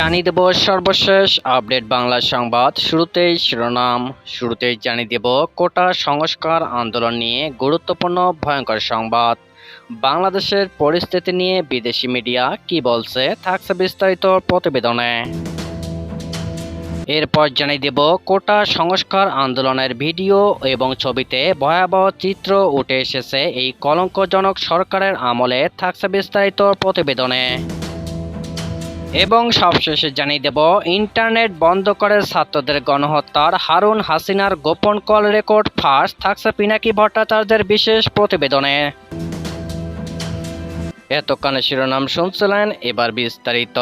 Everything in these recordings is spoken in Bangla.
জানিয়ে দেব সর্বশেষ আপডেট বাংলা সংবাদ। শুরুতেই শিরোনাম। শুরুতেই জানিয়ে দেব, কোটা সংস্কার আন্দোলন নিয়ে গুরুত্বপূর্ণ ভয়ঙ্কর সংবাদ। বাংলাদেশের পরিস্থিতি নিয়ে বিদেশি মিডিয়া কি বলছে থাকছে বিস্তারিত প্রতিবেদনে। এরপর জানিয়ে দেব, কোটা সংস্কার আন্দোলনের ভিডিও এবং ছবিতে ভয়াবহ চিত্র উঠে এসেছে এই কলঙ্কজনক সরকারের আমলে। থাকছে বিস্তারিত প্রতিবেদনে। এবং সবশেষে জানিয়ে দেব, ইন্টারনেট বন্ধ করে ছাত্রদের গণহত্যার হারুন হাসিনার গোপন কল রেকর্ড ফাঁস থাকছে পিনাকি ভট্টাচার্যের বিশেষ প্রতিবেদনে। এতক্ষণে শিরোনাম শুনছিলেন এবার বিস্তারিত।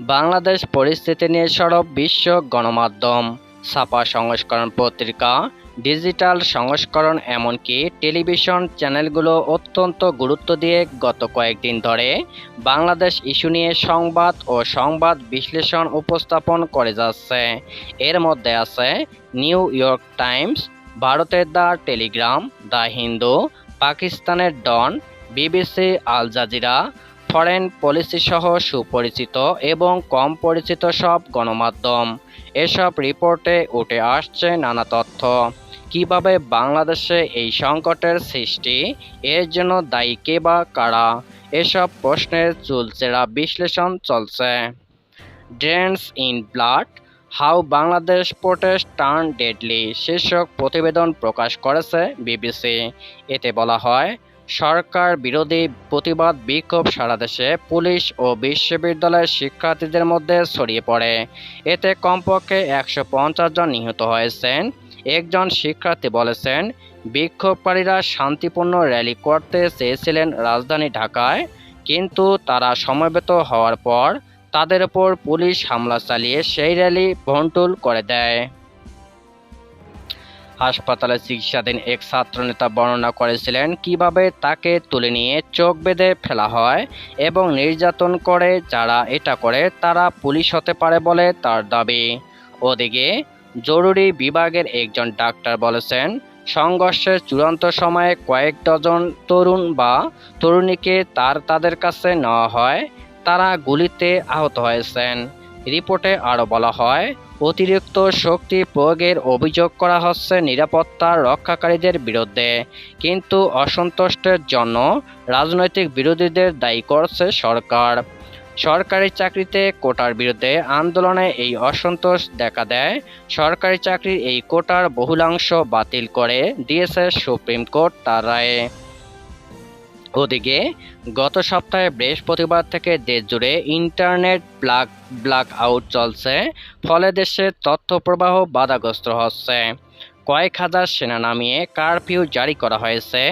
বাংলাদেশ পরিস্থিতি নিয়ে সরব বিশ্ব গণমাধ্যম। ছাপা সংস্করণ পত্রিকা ডিজিটাল সংস্করণ এমনকি টেলিভিশন চ্যানেলগুলো অত্যন্ত গুরুত্ব দিয়ে গত কয়েকদিন ধরে বাংলাদেশ ইস্যু নিয়ে সংবাদ ও সংবাদ বিশ্লেষণ উপস্থাপন করে যাচ্ছে। এর মধ্যে আছে নিউ ইয়র্ক টাইমস, ভারতের দ্য টেলিগ্রাম, দ্য হিন্দু, পাকিস্তানের Dawn, BBC, Al Jazeera, Foreign Policy সহ সুপরিচিত এবং কম পরিচিত সব গণমাধ্যম। এসব রিপোর্টে উঠে আসছে নানা তথ্য। কীভাবে বাংলাদেশে এই সংকটের সৃষ্টি, এর জন্য দায়ী কে বা কারা, এসব প্রশ্নের চুলচেরা বিশ্লেষণ চলছে। Drenched in blood how Bangladesh protest turn deadly শীর্ষক প্রতিবেদন প্রকাশ করেছে বিবিসি এতে বলা হয়, সরকার বিরোধী প্রতিবাদ বিক্ষোভ সারা দেশে পুলিশ ও বিশ্ববিদ্যালয়ের শিক্ষার্থীদের মধ্যে ছড়িয়ে পড়ে। এতে কমপক্ষে একশো পঞ্চাশ জন নিহত হয়েছেন। একজন শিক্ষার্থী বলেছেন, বিক্ষোভকারীরা শান্তিপূর্ণ র্যালি করতে চেয়েছিলেন রাজধানী ঢাকায়, কিন্তু তারা সমবেত হওয়ার পর তাদের ওপর পুলিশ হামলা চালিয়ে সেই র্যালি ভণ্ডুল করে দেয়। হাসপাতালে চিকিৎসাধীন এক ছাত্রনেতা বর্ণনা করেছিলেন, কীভাবে তাকে তুলে নিয়ে চোখ বেঁধে ফেলা হয় এবং নির্যাতন করে যারা এটা করে, তারা পুলিশ হতে পারে বলে তার দাবি। ওদিকে জরুরি বিভাগের একজন ডাক্তার বলেছেন, সংঘর্ষের চূড়ান্ত সময়ে কয়েক ডজন তরুণ বা তরুণীকে তার তাদের কাছে নেওয়া হয়, তারা গুলিতে আহত হয়েছেন। রিপোর্টে আরও বলা হয়, অতিরিক্ত শক্তি প্রয়োগের অভিযোগ করা হচ্ছে নিরাপত্তা রক্ষাকারীদের বিরুদ্ধে, কিন্তু অসন্তুষ্টের জন্য রাজনৈতিক বিরোধীদের দায়ী করছে সরকার। সরকারি চাকরিতে কোটার বিরুদ্ধে আন্দোলনে এই অসন্তোষ দেখা দেয়। সরকারি চাকরির এই কোটার বহুলাংশ বাতিল করে দিয়েছে সুপ্রিম কোর্ট তার রায়ে। ওদিকে, গত সপ্তাহে বৃহস্পতিবার থেকে দেশ জুড়ে ইন্টারনেট ব্লাক ব্ল্যাক আউট চলছে, ফলে দেশে তথ্য প্রবাহ বাধাগ্রস্ত হচ্ছে। কয়েক হাজার সেনা নামিয়ে কারফিউ জারি করা হয়েছে।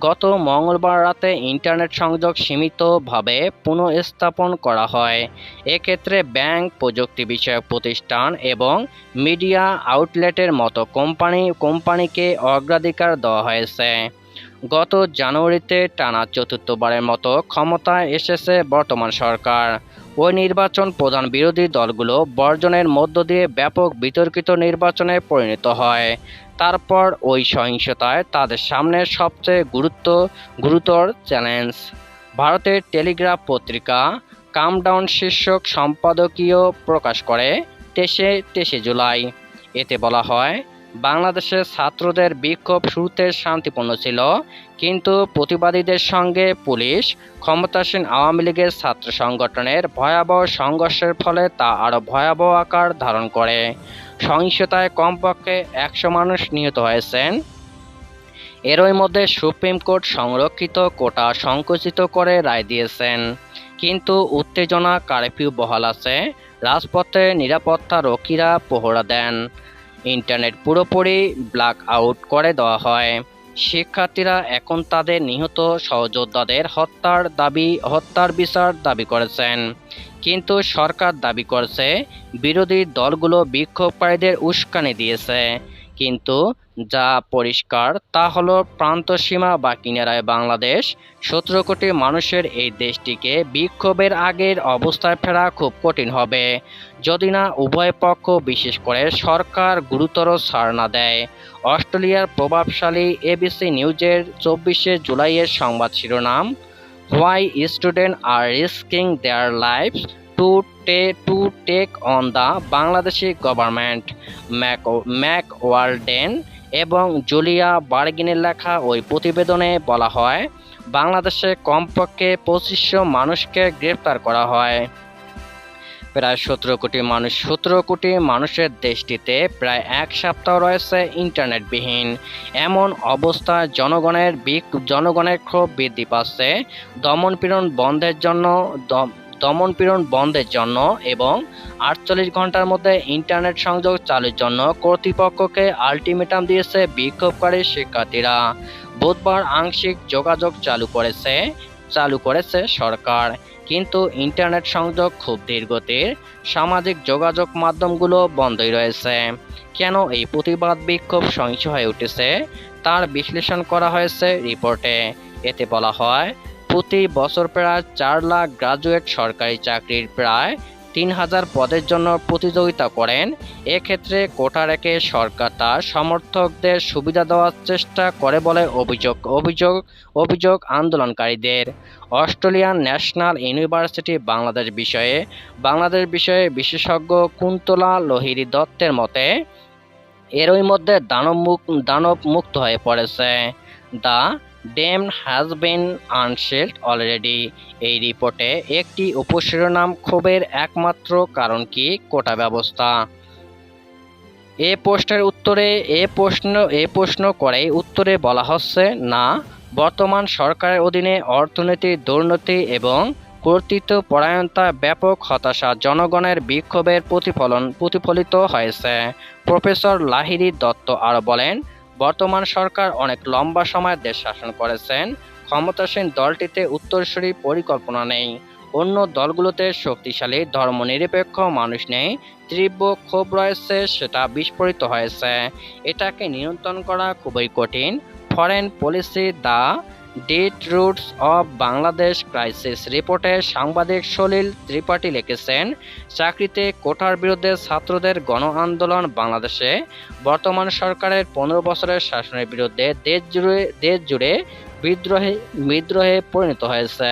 গত মঙ্গলবার রাতে ইন্টারনেট সংযোগ সীমিতভাবে পুনঃস্থাপন করা হয়। এক্ষেত্রে ব্যাংক, প্রযুক্তি বিষয়ক প্রতিষ্ঠান এবং মিডিয়া আউটলেটের মতো কোম্পানি, কোম্পানিকে অগ্রাধিকার দেওয়া হয়েছে। গত জানুয়ারিতে টানা চতুর্থবারের মতো ক্ষমতায় এসেছে বর্তমান সরকার। ওই নির্বাচন প্রধান বিরোধী দলগুলো বর্জনের মধ্য দিয়ে ব্যাপক বিতর্কিত নির্বাচনে পরিণত হয়। তারপর ওই সহিংসতায় তাদের সামনে সবচেয়ে গুরুত্ব, গুরুতর চ্যালেঞ্জ। ভারতের টেলিগ্রাফ পত্রিকা কামডাউন শীর্ষক সম্পাদকীয় প্রকাশ করে তেইশে তেইশে জুলাই। এতে বলা হয় বাংলাদেশের ছাত্রদের বিক্ষোভ শুরুতে শান্তিপূর্ণ ছিল, কিন্তু প্রতিবাদীদের সঙ্গে পুলিশ, ক্ষমতাসীন আওয়ামী লীগের ছাত্র সংগঠনের ভয়াবহ সংঘর্ষের ফলে তা আরও ভয়াবহ আকার ধারণ করে। সহিংসতায় কমপক্ষে একশো মানুষ নিহত হয়েছেন। এরই মধ্যে সুপ্রিম কোর্ট সংরক্ষিত কোটা সংকুচিত করে রায় দিয়েছেন। কিন্তু উত্তেজনা কারফিউ বহাল আছে, রাজপথে নিরাপত্তা রক্ষীরা পহরা দেন। ইন্টারনেট পুরোপুরি ব্ল্যাক আউট করে দেওয়া হয়। শিক্ষার্থীরা এখন তাদের নিহত সহযোদ্ধাদের হত্যার দাবি, হত্যার বিচার দাবি করেছেন। কিন্তু সরকার দাবি করছে, বিরোধী দলগুলো বিক্ষোভকারীদের উস্কানি দিয়েছে। কিন্তু যা পরিষ্কার, তা হলো প্রান্তসীমা বা কিনারায় বাংলাদেশ। সতেরো কোটি মানুষের এই দেশটিকে বিক্ষোভের আগের অবস্থায় ফেরা খুব কঠিন হবে। যদি না উভয় পক্ষ, বিশেষ করে সরকার, গুরুতর ছাড় না দেয়। অস্ট্রেলিয়ার প্রভাবশালী এবিসি নিউজের চব্বিশে জুলাইয়ের সংবাদ শিরোনাম, why student are risking their lives to take, to take on the Bangladeshi government? Mac Mac Warden এবং জুলিয়া বার্গিনের লেখা ওই প্রতিবেদনে বলা হয়, বাংলাদেশে কমপক্ষে পঁচিশশো মানুষকে গ্রেপ্তার করা হয়। প্রায় সতেরো কোটি মানুষ, সতেরো কোটি মানুষের দেশটিতে প্রায় এক সপ্তাহ রয়েছে ইন্টারনেটবিহীন। এমন অবস্থায় জনগণের জনগণের ক্ষোভ বৃদ্ধি পাচ্ছে। দমনপীড়ন বন্ধের জন্য দমনপীড়ন বন্ধের জন্য এবং আটচল্লিশ ঘণ্টার মধ্যে ইন্টারনেট সংযোগ চালুর জন্য কর্তৃপক্ষকে আলটিমেটাম দিয়েছে বিক্ষোভকারী শিক্ষার্থীরা। বুধবার আংশিক যোগাযোগ চালু করেছে চালু করেছে সরকার। কিন্তু ইন্টারনেট সংযোগ খুব ধীরগতির, সামাজিক যোগাযোগ মাধ্যমগুলো বন্ধই রয়েছে। কেন এই প্রতিবাদ বিক্ষোভ সহিংস হয়ে উঠেছে, তার বিশ্লেষণ করা হয়েছে রিপোর্টে। এতে বলা হয় প্রতি বছর প্রায় চার লাখ গ্রাজুয়েট সরকারি চাকরির প্রায় তিন হাজার পদের জন্য প্রতিযোগিতা করেন। এক্ষেত্রে কোটা রেখে সরকার তার সমর্থকদের সুবিধা দেওয়ার চেষ্টা করে বলে অভিযোগ অভিযোগ অভিযোগ আন্দোলনকারীদের। অস্ট্রেলিয়ান ন্যাশনাল ইউনিভার্সিটি বাংলাদেশ বিষয়ে বাংলাদেশ বিষয়ে বিশেষজ্ঞ কুন্তলা লোহিরি দত্তের মতে, এরই মধ্যে দানব মুক, দানব মুক্ত হয়ে পড়েছে। The demon has been unleashed already এই রিপোর্টে একটি উপশিরোনাম ক্ষোভের একমাত্র কারণ কি, কোটা ব্যবস্থা। এ প্রশ্নের উত্তরে, এ প্রশ্ন এ প্রশ্ন করে উত্তরে বলা হচ্ছে, না, বর্তমান সরকারের অধীনে অর্থনীতি দুর্নীতি এবং কর্তৃত্ব পরায়ণতা ব্যাপক হতাশা জনগণের বিক্ষোভের প্রতিফলন প্রতিফলিত হয়েছে। প্রফেসর লাহিরি দত্ত আরও বলেন বর্তমান সরকার অনেক লম্বা সময় দেশ শাসন করেছেন। ক্ষমতাসীন দলটিতে উত্তরসূরি পরিকল্পনা নেই। অন্য দলগুলোতে শক্তিশালী, ধর্মনিরপেক্ষ মানুষ নেই। তীব্র ক্ষোভ রয়েছে, সেটা বিস্ফোরিত হয়েছে। এটাকে নিয়ন্ত্রণ করা খুবই কঠিন। Foreign policy the date roots of Bangladesh crisis রিপোর্টে সাংবাদিক সলিল ত্রিপাঠী লিখেছেন, চাকরিতে কোটার বিরুদ্ধে ছাত্রদের গণ আন্দোলন বাংলাদেশে। বর্তমান সরকারের পনেরো বছরের শাসনের বিরুদ্ধে দেশ জুড়ে দেশ জুড়ে বিদ্রোহে বিদ্রোহে পরিণত হয়েছে।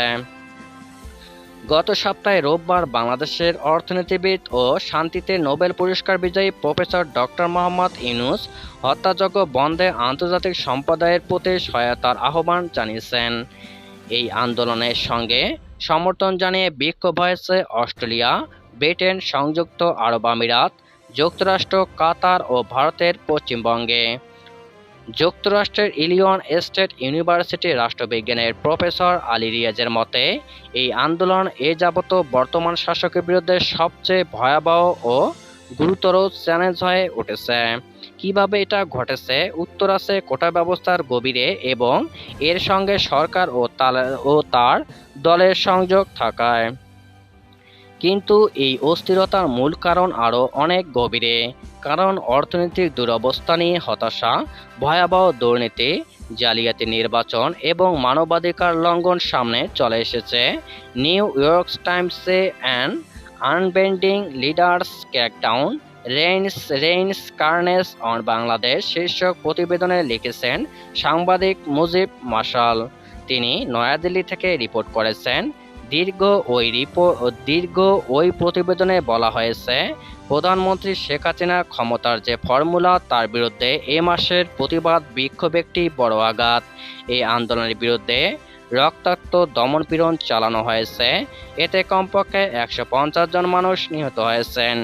গত সপ্তাহে রোববার বাংলাদেশের অর্থনীতিবিদ ও শান্তিতে নোবেল পুরস্কার বিজয়ী প্রফেসর ডক্টর মোহাম্মদ ইনুস হত্যাযজ্ঞ বন্ধে আন্তর্জাতিক সম্প্রদায়ের প্রতি সহায়তার আহ্বান জানিয়েছেন। এই আন্দোলনের সঙ্গে সমর্থন জানিয়ে বিক্ষোভ হয়েছে অস্ট্রেলিয়া, ব্রিটেন সংযুক্ত আরব আমিরাত, যুক্তরাষ্ট্র, কাতার ও ভারতের পশ্চিমবঙ্গে। যুক্তরাষ্ট্রের ইলিয়ন স্টেট ইউনিভার্সিটির রাষ্ট্রবিজ্ঞানের প্রফেসর আলী রিয়াজের মতে, এই আন্দোলন এ যাবত বর্তমান শাসকের বিরুদ্ধে সবচেয়ে ভয়াবহ ও গুরুতর চ্যালেঞ্জ হয়ে উঠেছে। কীভাবে এটা ঘটেছে? উত্তর আছে, কোটা ব্যবস্থার গভীরে এবং এর সঙ্গে সরকার ও ও তার দলের সংযোগ থাকায়। কিন্তু এই অস্থিরতার মূল কারণ আরও অনেক গভীরে। কারণ অর্থনৈতিক দুরবস্থা নিয়ে হতাশা, ভয়াবহ দুর্নীতি, জালিয়াতি নির্বাচন এবং মানবাধিকার লঙ্ঘন সামনে চলে এসেছে। New York টাইমসে and unbending leaders crackdown rains rains কার্নেস on Bangladesh শীর্ষক প্রতিবেদনে লিখেছেন সাংবাদিক মুজিব মাসাল তিনি নয়াদিল্লি থেকে রিপোর্ট করেছেন, দীর্ঘ ওই রিপোর্ট দীর্ঘ ওই প্রতিবেদনে বলা হয়েছে প্রধানমন্ত্রী শেখ হাসিনার ক্ষমতার যে ফর্মুলা, তার বিরুদ্ধে এ মাসের প্রতিবাদ বিক্ষোভ একটি বড় আঘাত। এই আন্দোলনের বিরুদ্ধে রক্তাক্ত দমনপীড়ন চালানো হয়েছে। এতে কমপক্ষে একশো পঞ্চাশ জন মানুষ নিহত হয়েছেন।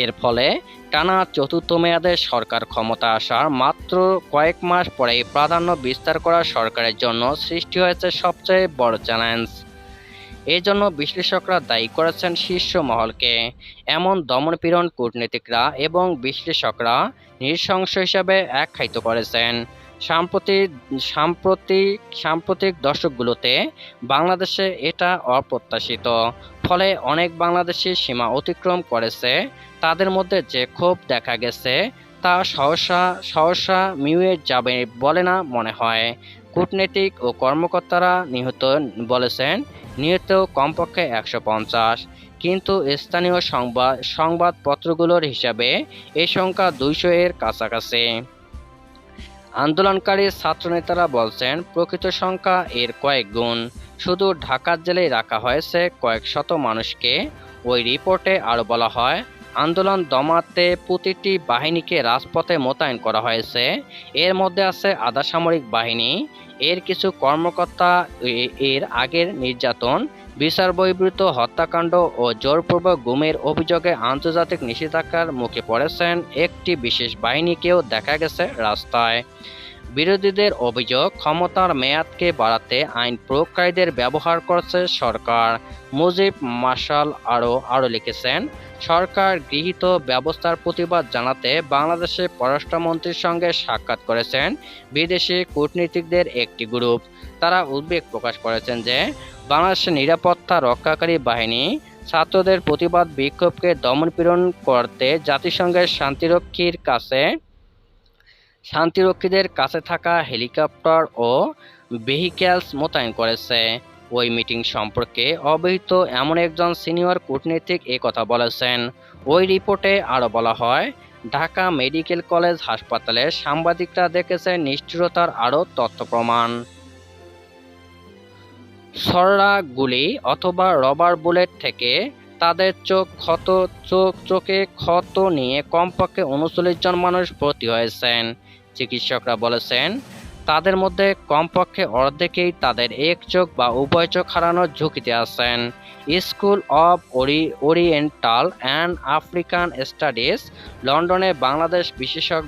এর ফলে টানা চতুর্থ মেয়াদে সরকার ক্ষমতা আসার মাত্র কয়েক মাস পরেই প্রাধান্য বিস্তার করা সরকারের জন্য সৃষ্টি হয়েছে সবচেয়ে বড় চ্যালেঞ্জ। এই জন্য বিশ্লেষকরা দায়ী করেছেন শীর্ষ মহলকে। এমন দমনপীড়ন কূটনীতিকরা এবং বিশ্লেষকরা নৃশংস হিসাবে আখ্যায়িত করেছেন। সাম্প্রতিক সাম্প্রতিক সাম্প্রতিক দশকগুলোতে বাংলাদেশে এটা অপ্রত্যাশিত। ফলে অনেক বাংলাদেশি সীমা অতিক্রম করেছে, তাদের মধ্যে যে ক্ষোভ দেখা গেছে তা সহসা সহসা মিউয়ে যাবে বলে না মনে হয়। কূটনীতিক ও কর্মকর্তারা নিহত বলেছেন, নিহত কমপক্ষে একশো পঞ্চাশ। কিন্তু স্থানীয় সংবাদ, সংবাদপত্রগুলোর হিসাবে এই সংখ্যা দুইশো এর কাছাকাছি। আন্দোলনকারী ছাত্রনেতারা বলছেন, প্রকৃত সংখ্যা এর কয়েক গুণ। শুধু ঢাকার জেলেই রাখা হয়েছে কয়েক শত মানুষকে। ওই রিপোর্টে আরও বলা হয় আন্দোলন দমাতে প্রতিটি বাহিনীকে রাজপথে মোতায়েন করা হয়েছে। এর মধ্যে আছে আধা সামরিক বাহিনী, এর কিছু কর্মকর্তা এর আগের নির্যাতন, বিচার বহির্ভূত হত্যাকাণ্ড ও জোরপূর্বক গুমের অভিযোগে আন্তর্জাতিক নিষেধাজ্ঞার মুখে পড়েছেন একটি বিশেষ বাহিনীকেও দেখা গেছে রাস্তায়। বিরোধীদের অভিযোগ, ক্ষমতার মেয়াদকে বাড়াতে আইন প্রয়োগকারীদের ব্যবহার করছে সরকার। মুজিব মার্শাল আরও আরও লিখেছেন, সরকার গৃহীত ব্যবস্থার প্রতিবাদ জানাতে বাংলাদেশের পররাষ্ট্রমন্ত্রীর সঙ্গে সাক্ষাৎ করেছেন বিদেশি কূটনীতিকদের একটি গ্রুপ। তারা উদ্বেগ প্রকাশ করেছেন যে, বাংলাদেশের নিরাপত্তা রক্ষাকারী বাহিনী ছাত্রদের প্রতিবাদ বিক্ষোভকে দমনপীড়ন করতে জাতিসংঘের শান্তিরক্ষীর কাছে শান্তিরক্ষীদের কাছে থাকা হেলিকপ্টার ও ভেহিক্যালস মোতায়েন করেছে। ওই মিটিং সম্পর্কে অবহিত এমন একজন সিনিয়র কূটনীতিক এ কথা বলেছেন। ওই রিপোর্টে আরও বলা হয়, ঢাকা মেডিকেল কলেজ হাসপাতালে সাংবাদিকরা দেখেছে নিষ্ঠুরতার আরও তথ্য প্রমাণ। সরলা গুলি অথবা রবার বুলেট থেকে তাদের চোখ ক্ষত, চোখ, চোখে ক্ষত নিয়ে কমপক্ষে উনচল্লিশ জন মানুষ ভর্তি হয়েছেন, চিকিৎসকরা বলেছেন। তাদের মধ্যে কমপক্ষে অর্ধেকেই তাদের এক চোখ বা উভয় চোখ হারানোর ঝুঁকিতে আছেন। স্কুল অব ওরি, ওরিয়েন্টাল অ্যান্ড আফ্রিকান স্টাডিজ, লন্ডনে বাংলাদেশ বিষয়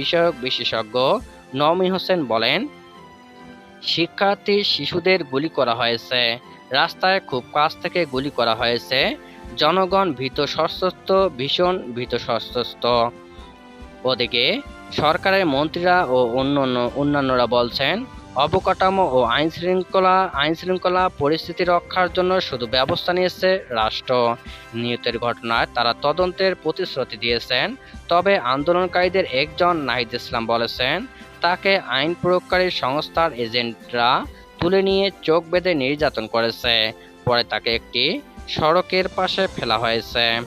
বিষয়ক বিশেষজ্ঞ নমি হোসেন বলেন শিক্ষার্থী শিশুদের গুলি করা হয়েছে। রাস্তায় খুব কাছ থেকে গুলি করা হয়েছে। জনগণ ভীত সশস্ত্র, ভীষণ ভীত সশস্ত্র। ওদিকে সরকারের মন্ত্রীরা ও অন্যান্য অন্যান্যরা বলছেন, অবকাঠামো ও আইন শৃঙ্খলা আইন শৃঙ্খলা পরিস্থিতি রক্ষার জন্য শুধু ব্যবস্থা নিয়েছে রাষ্ট্র। নিহতের ঘটনায় তারা তদন্তের প্রতিশ্রুতি দিয়েছেন, তবে আন্দোলনকারীদের একজন নাহিদ ইসলাম বলেছেন, তাকে আইন প্রয়োগকারী সংস্থার এজেন্টরা তুলে নিয়ে চোখ বেঁধে নির্যাতন করেছে। পরে তাকে একটি সড়কের পাশে ফেলা হয়েছে।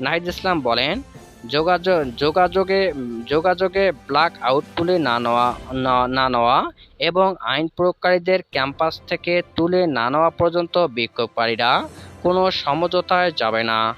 নাহিদ ইসলাম বলেন, যোগাযোগ, যোগাযোগে যোগাযোগে ব্ল্যাক আউট তুলে না নেওয়া, না- নেওয়া এবং আইন প্রয়োগকারীদের ক্যাম্পাস থেকে তুলে না নেওয়া পর্যন্ত বিক্ষোভকারীরা কোনো সমঝোতায় যাবে না।